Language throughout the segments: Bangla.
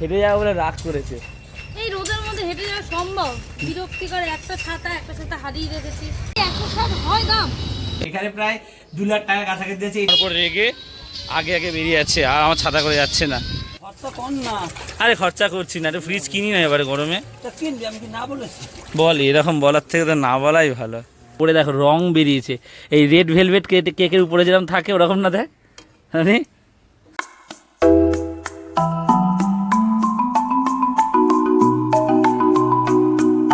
হেঁটে যাওয়া বলে রাগ করেছে। এই রোদের মধ্যে হেঁটে যাওয়া সম্ভব? বিরক্তিকর একটা ছাতা একটা ছাতা হারিয়ে রেখেছি। একশো ষাট হয় দাম? এখানে প্রায় দু লাখ টাকার কাছাকাছি আছে তারপর রেগে আগে আগে বেরিয়ে যাচ্ছে আর আমার ছাতা করে যাচ্ছে না। খরচা কর না। আরে খরচা করছি না একটু ফ্রিজ কিনি না এবারে গরমে। কিনবি আমি কি না বলেছি? বল এরকম বলার থেকে তো না বলাই ভালো। পরে দেখো রং বেরিয়েছে। এই রেড ভেলভেট কেকের উপরে যেরকম থাকে ওরকম না দেখ। মানে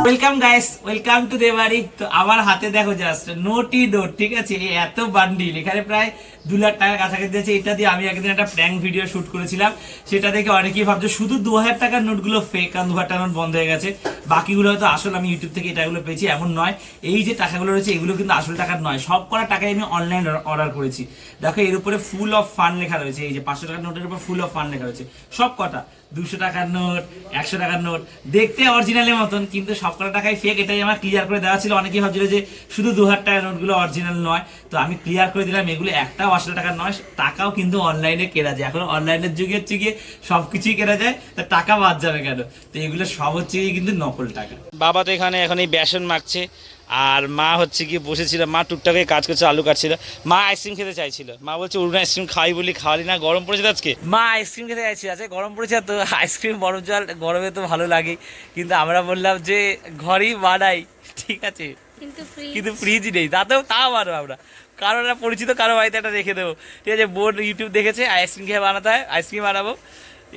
ওয়েলকাম গাইস ওয়েলকাম টু দেবাড়ি তো আমার হাতে দেখো জাস্ট নোটি নোট ঠিক আছে? এত বান্ডিল এখানে প্রায় দু লাখ টাকার কাছাকাছি আছে এটা দিয়ে আমি একদিন একটা প্র্যাঙ্ক ভিডিও শুট করেছিলাম। সেটা দেখে অনেকেই ভাবছে, শুধু দু হাজার টাকার নোটগুলো ফেক কারণ দু হাজার নোট বন্ধ হয়ে গেছে। বাকিগুলো হয়তো আসল আমি ইউটিউব থেকে এটাগুলো পেয়েছি, এমন নয়। এই যে টাকাগুলো রয়েছে, এগুলো কিন্তু আসল টাকার নয়। সব করা টাকায় আমি অনলাইন অর্ডার করেছি। দেখো, এর উপরে ফুল অফ ফান লেখা রয়েছে। এই যে পাঁচশো টাকার নোটের উপর ফুল অফ ফান লেখা রয়েছে। সব কটা। দুশো টাকার নোট, একশো টাকার নোট। দেখতে অরিজিনালের মতন, কিন্তু সবকটা টাকায় ফেক এটাই আমার ক্লিয়ার করে দেওয়া ছিল। অনেকেই ভাবছিল যে শুধু দু হাজার টাকার নোটগুলো অরিজিনাল নয়। তো আমি ক্লিয়ার করে দিলাম, এগুলো একটাও আসলে টাকার নয়, টাকাও কিন্তু অনলাইনে কেনা যায়। এখন অনলাইনের যুগে হচ্ছে গিয়ে সব কিছুই কেনা যায়, তা টাকা বাদ যাবে কেন? তো এগুলো সব হচ্ছে কিন্তু নকল টাকা। বাবা তো এখানে এখন এই বেসন মাখছে। আর মা হচ্ছে কি বসেছিল মা টুকটাক কাজ করছে আলু কাটছিল। মা আইসক্রিম খেতে চাইছিল। মা বলছে অরুণ আইসক্রিম খাই বলি খাওয়ালি না গরম পড়েছে তো আজকে? মা আইসক্রিম খেতে চাইছিল। আজকে গরম পড়েছে তো আইসক্রিম বরফ জল গরমে তো ভালো লাগে। কিন্তু আমরা বললাম যে ঘরেই বানাই ঠিক আছে। কিন্তু ফ্রি ফ্রিজ নেই। তাতেও তাও মারবো আমরা। কারও একটা পরিচিত কারও বাড়িতে একটা রেখে দেবো। ঠিক আছে বোর্ড ইউটিউব দেখেছে আইসক্রিম খেয়ে বানাতে হয় আইসক্রিম বানাবো।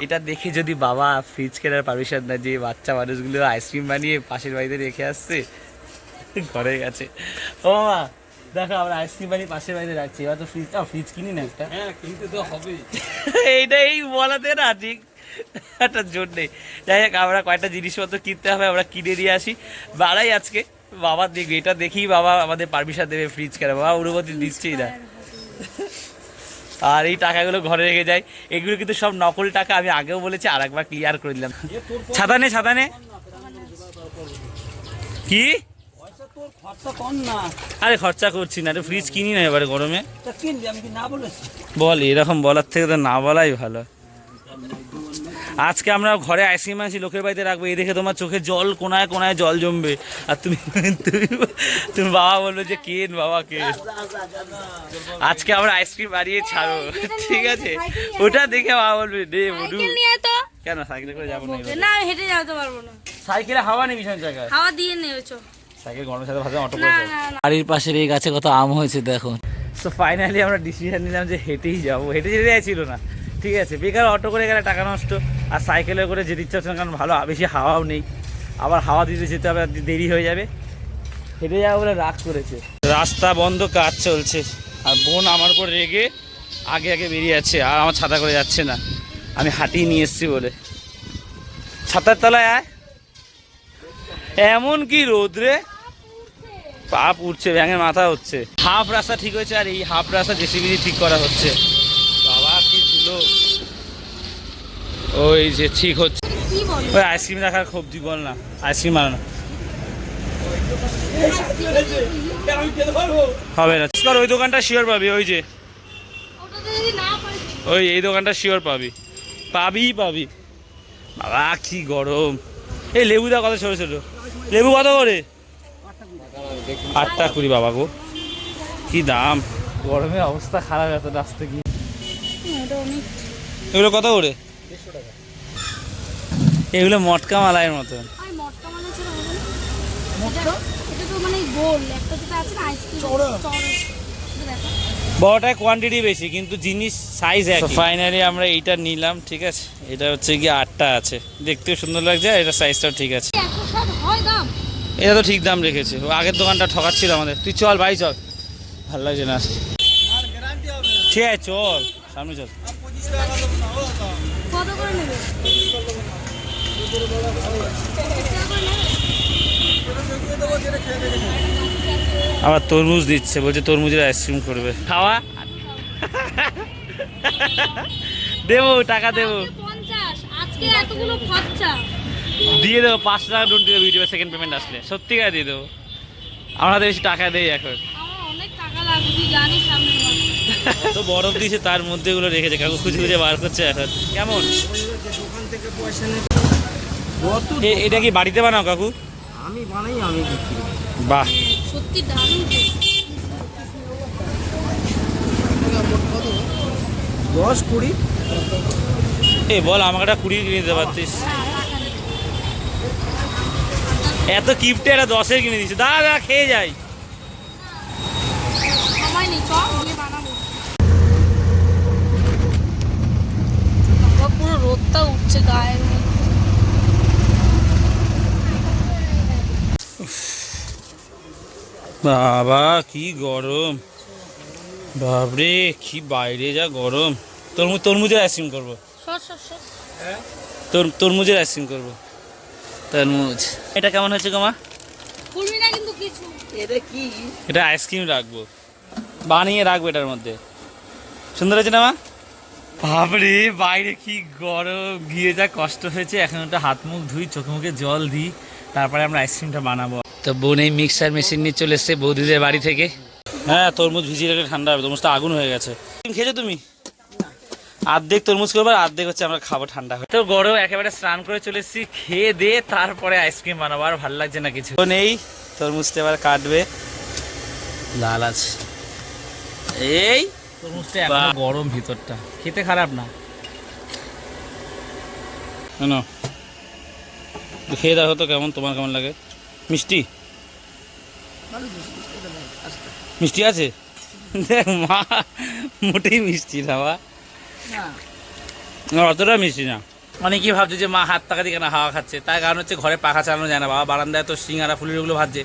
এটা দেখে যদি বাবা ফ্রিজ কেনার পারমিশন না যে বাচ্চা মানুষগুলো আইসক্রিম বানিয়ে পাশের বাড়িতে রেখে আসছে ঘরে গেছে। ও মা দেখো আমরা আইসক্রিম বাড়ি পাশের বাড়িতে রাখছি। এবার তো ফ্রিজ তো ফ্রিজ কিনি না একটা। হ্যাঁ কিনতে তো হবে। এইটা এই বলাতে না ঠিক একটা জোর নেই। যাই হোক আমরা কয়েকটা জিনিসপত্র কিনতে হবে আমরা কিনে দিয়ে আসি। বাড়াই আজকে। বাবা দেখবে এটা দেখি বাবা আমাদের পারমিশন দেবে ফ্রিজ কেন বাবা অনুমতি দিচ্ছেই না। আর এই টাকাগুলো ঘরে রেখে যায় এগুলো কিন্তু সব নকল টাকা আমি আগেও বলেছি আর একবার ক্লিয়ার করে দিলাম। ছাতা নে ছাতা নে কি? পয়সা খরচা কর না। আরে খরচা করছি না ফ্রিজ কিনি না এবারে গরমে। তা কিনবি আমি কি না বলেছি? বল এরকম বলার থেকে তো না বলাই ভালো। আজকে আমরা ঘরে আইসক্রিম আনছি লোকের বাড়িতে রাখব। এই দেখে তোমার চোখে জল কোনায় কোনায় জল জমবে। আর তুমি তুমি তুমি বাবা বলবে যে কেন বাবা কে? আজকে আমরা আইসক্রিম বাড়িয়ে ছাড়ো। ঠিক আছে? ওটা দেখে বাবা বলবে দে বডু। কেন সাইকেলে করে যাব না হেঁটে যেতে পারব না। সাইকেলে হাওয়া নেই ভীষণ জায়গায়? হাওয়া দিয়ে নেওছো সাইকেল গরমের সাথে ভাবছিলাম অটো বাড়ির পাশের এই গাছে কত আম হয়েছে দেখো। সো ফাইনালি আমরা ডিসিশন নিলাম যে হেঁটেই যাব। হেঁটে যেতে চাইছিল না। ঠিক আছে বেকার অটো করে গেলে টাকা নষ্ট আর সাইকেলে করে যেতে ইচ্ছা হচ্ছে না কারণ ভালো বেশি হাওয়াও নেই। আবার হাওয়া দিতে যেতে হবে দেরি হয়ে যাবে। হেঁটে যাব বলে রাগ করেছে। রাস্তা বন্ধ কাজ চলছে। আর বোন আমার উপর রেগে আগে আগে বেরিয়ে যাচ্ছে আর আমার ছাতা করে যাচ্ছে না। আমি হাঁটিয়ে নিয়ে এসেছি বলে। ছাতার তলায় আয়। এমন কি রোদ রে? পাপ উঠছে ব্যাঙের মাথা হচ্ছে। হাফ রাস্তা ঠিক হয়েছে আর এই হাফ রাস্তা জেসিবি ঠিক করা হচ্ছে। বাবা, কি ধুলো। ওই যে ঠিক হচ্ছে। ওই আইসক্রিম রাখার সবজি বল না, আইসক্রিম বানানো হবে না। ওই দোকানটা শিওর পাবি, ওই যে। ওই এই দোকানটা শিওর পাবি। পাবি পাবি। বাবা, কি গরম। এই লেবু দা কত ছোট ছোট। লেবু কত করে? আটটা কুড়ি বাবা গো। কি দাম? গরমের অবস্থা খারাপ এত রাস্তা কি এগুলো কত করে? এগুলো মটকা মালাইয়ের মতন। মটকা মানে ছিল এটা তো মানে গোল একটা যেটা আছে না আইসক্রিম চড়া চড়া দেখো। বড়টায় কোয়ান্টিটি বেশি কিন্তু জিনিস সাইজ একই। ফাইনালি আমরা এইটা নিলাম ঠিক আছে? এটা হচ্ছে কি আটটা আছে। দেখতেও সুন্দর লাগছে আর এটা সাইজটাও ঠিক আছে। এটা তো ঠিক দাম রেখেছে। আগের দোকানটা ঠকাচ্ছিল আমাদের। তুই চল ভাই চল। ভালো লাগছে না। ঠিক আছে চল। সামনে চল। করে করে আবার তরমুজ দিচ্ছে বলছে তরমুজের আইসক্রিম করবে। খাওয়া? দেবো টাকা দেবো। পঞ্চাশ আজকে এতগুলো খরচা। দিয়ে দেবো পাঁচ টাকা ডোন দিয়ে ভিডিও সেকেন্ড পেমেন্ট আসলে। সত্যি সত্যিকার দিয়ে দেবো। আমরা তো বেশি টাকা দেই এখন। তো বরফ দিয়েছে তার মধ্যে এগুলো রেখেছে কাকু খুঁজে খুঁজে বার করছে এখন। কেমন? এটা কি বাড়িতে বানাও কাকু? আমি বানাই আমি বিক্রি করি। বাহ। সত্যি দারুণ দশ কুড়ি? এ বল আমাকে একটা কুড়ি কিনে দিতে পারতিস। এত কিপটে একটা দশের কিনে দিচ্ছে দাঁড়া দাঁড়া খেয়ে যাই। পুরো রোদটা উঠছে গায়ের বাবা কি গরম। বাপরে কি বাইরে যা গরম। তরমুজ তরমুজের আইসক্রিম করব। সর সর সর তোর তরমুজের আইসক্রিম করব। তরমুজ। এটা কেমন হয়েছে গোমা এটা আইসক্রিম রাখব। বানিয়ে রাখব এটার মধ্যে। সুন্দর হয়েছে না মা? বাপরে বাইরে কি গরম। গিয়ে যা কষ্ট হয়েছে এখন একটা হাত মুখ ধুই চোখে মুখে জল দিই তারপরে আমরা আইসক্রিমটা বানাবো। তো বোন এই মিক্সার মেশিন নিয়ে চলে এসছে বৌদিদের বাড়ি থেকে। হ্যাঁ তরমুজ ভিজিয়ে রাখলে ঠান্ডা হবে তরমুজটা আগুন হয়ে গেছে। তুমি খেয়েছো তুমি? আর্ধেক তরমুজ করব আর আর্ধেক হচ্ছে আমরা খাব ঠান্ডা হয়ে। তো গরম একেবারে স্নান করে চলে এসেছি খেয়ে দিয়ে তারপরে আইসক্রিম বানাবো আর ভালো লাগছে না কিছু। নেই তরমুজটা এবার কাটবে। লাল আছে। এই! তরমুজটা গরম ভিতরটা খেতে খারাপ না। না খেয়ে দেখো তো কেমন তোমার কেমন লাগে? মিষ্টি? মিষ্টি আছে? দেখ মা, মোটেই মিষ্টি না মা। অতটা মিষ্টি না। অনেকেই ভাবছে যে মা হাত টাকা দিয়ে কেন হাওয়া খাচ্ছে? তার কারণ হচ্ছে ঘরে পাখা চালানো যায় না। বাবা বারান্দায় তো সিঙ্গারা ফুলের ওগুলো ভাজছে।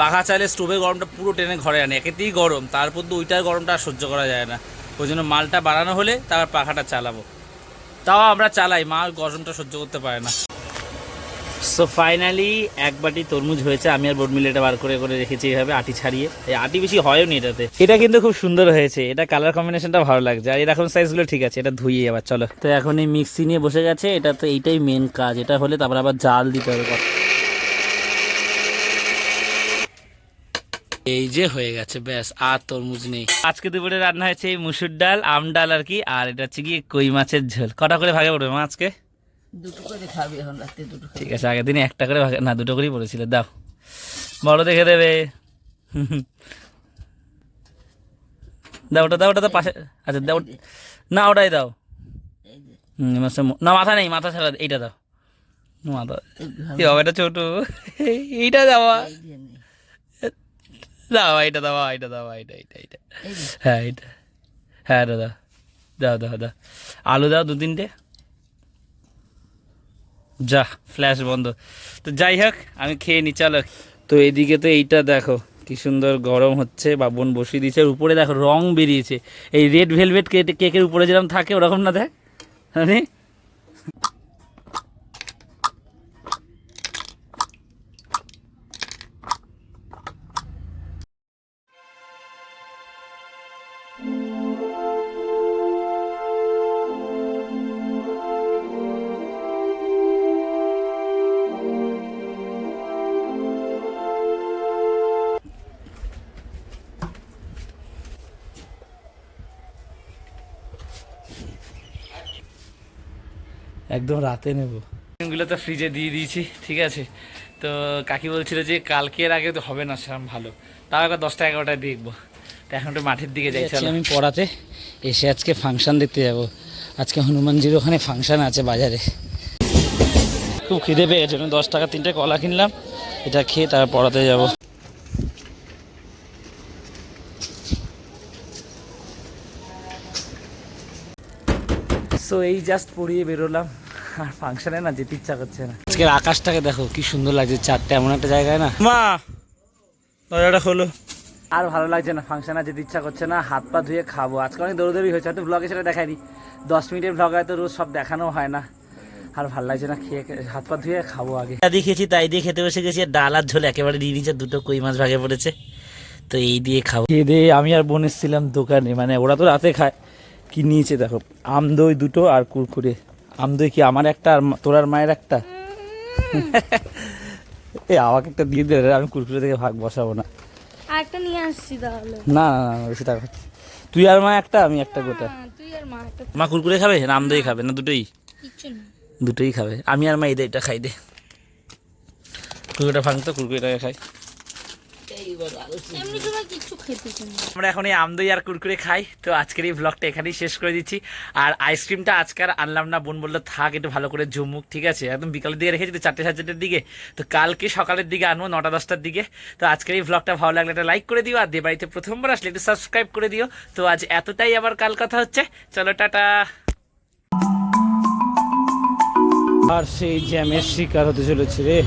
পাখা চাইলে স্টোভের গরমটা পুরো টেনে ঘরে আনে। একেতেই গরম। তারপর তো ওইটার গরমটা আর সহ্য করা যায় না। ওই জন্য মালটা বাড়ানো হলে তারপর পাখাটা চালাবো। তাও আমরা চালাই। মা গরমটা সহ্য করতে পারে না। সো ফাইনালি এক বাটি তরমুজ হয়েছে। আমি আর বোট মিলে এটা বার করে করে রেখেছি এইভাবে আটি ছাড়িয়ে। এই আটি বেশি হয়ও নি এটাতে। এটা কিন্তু খুব সুন্দর হয়েছে। এটা কালার কম্বিনেশনটা ভালো লাগছে। আর এরকম সাইজগুলো ঠিক আছে। এটা ধুইয়ে আবার চলো। তো এখন এই মিক্সি নিয়ে বসে গেছে। এটা তো এইটাই মেন কাজ। এটা হলে তারপর আবার জাল দিতে হবে। এই যে হয়ে গেছে, ব্যাস, আর তরমুজ নেই। আজকে দুপুরে রান্না হয়েছে এই মুসুর ডাল, আম ডাল আর কি। আর এটা হচ্ছে গিয়ে কই মাছের ঝোল। কটা করে ভাগে পড়বে মা আজকে? দুটো করে খাবি এখন রাতে দুটো ঠিক আছে আগের দিনে একটা করে না দুটো করেই বলেছিল দাও। বড় দেখে দেবে। দাও ওটা দাও ওটা তো পাশে আচ্ছা দাও না ওটাই দাও। না মাথা নেই মাথা ছাড়া এইটা দাও। মাথা হবে এটা ছোট? এইটা দেওয়া। দাও এইটা দাও এইটা দাও এইটা এইটা এইটা। হ্যাঁ এইটা। হ্যাঁ দাও। দাও দাও দাও। আলু দাও দু তিনটে। যা ফ্ল্যাশ বন্ধ। তো যাই হোক, আমি খেয়ে নি, চলো। তো এদিকে তো এইটা দেখো, কি সুন্দর গরম হচ্ছে বা বোন বসিয়ে দিয়েছে। উপরে দেখো, রং বেরিয়েছে। এই রেড ভেলভেট কেকের উপরে যেরকম থাকে, ওরকম না দেখ? মানে একদম রাতে নেব। এগুলো তো ফ্রিজে দিয়ে দিয়েছি ঠিক আছে? তো কাকি বলছিল যে কালকের আগে তো হবে না সেরকম ভালো। তাও একবার দশটা এগারোটায় দেখব। তো এখন একটু মাঠের দিকে যাই আমি পড়াতে এসে আজকে ফাংশন দেখতে যাব। আজকে হনুমানজির ওখানে ফাংশন আছে বাজারে। খুব খিদে পেয়ে গেছে দশ টাকা তিনটে কলা কিনলাম এটা খেয়ে তারপর পড়াতে যাব। সো এই জাস্ট পড়িয়ে বেরোলাম। আর ফাংশনে না যেতে ইচ্ছা করছে না। আজকের আকাশটাকে দেখো কি সুন্দর লাগছে চারটে এমন একটা জায়গায় না? মা দরজাটা খোলো। আর ভালো লাগছে না ফাংশনে যেতে ইচ্ছা করছে না হাত পা ধুয়ে খাব। আজকে অনেক দৌড়দৌড়ি হয়েছে হয়তো ব্লগে সেটা দেখায়নি দশ মিনিটের ব্লগ হয়তো রোজ সব দেখানো হয় না। আর ভালো লাগছে না খেয়ে হাত পা ধুয়ে খাব আগে। যা দিয়ে খেয়েছি তাই দিয়ে খেতে বসে গেছি আর ডাল আর ঝোল একেবারে দিয়ে দিয়েছে দুটো কই মাছ ভাগে পড়েছে। তো এই দিয়ে খাব। খেয়ে দিয়ে আমি আর বোন এসেছিলাম দোকানে মানে ওরা তো রাতে খায়। কি নিয়েছে দেখো আম দই দুটো আর কুরকুরে। আম দই কি আমার একটা আর তোর আর মায়ের একটা? এ আমাকে একটা দিয়ে দে আমি কুরকুরে থেকে ভাগ বসাবো না। আর একটা নিয়ে আসছি তাহলে। না না না বেশি টাকা তুই আর মা একটা আমি একটা গোটা। তুই আর মা একটা। মা কুরকুরে খাবে? না আম দই খাবে? না দুটোই? কিচ্ছু না। দুটোই খাবে। আমি আর মা এটা খাই দে। কুকুরটা ভাঙতো কুকুরটাকে খাই এইবার আরও এমনি সময় কিচ্ছু খেতে চাই না। আমরা এখন এই আমদই আর কুরকুরে খাই তো আজকের এই ব্লগটা এখানেই শেষ করে দিচ্ছি। আর আইসক্রিমটা আজকে আর আনলাম না বোন বলল থাক একটু ভালো করে জমুক ঠিক আছে? একদম বিকালের দিকে রেখেছি তো চারটে সাড়ে চারটের দিকে। তো কালকে সকালের দিকে আনব নটা দশটার দিকে। তো আজকের এই ব্লগটা ভালো লাগলে একটা লাইক করে দিও আর দে বাড়িতে প্রথমবার আসলে একটু সাবস্ক্রাইব করে দিও। তো আজ এতটাই আবার কাল কথা হচ্ছে। চলো টাটা। আর সেই জ্যামের শিকার হতে চলেছে রে।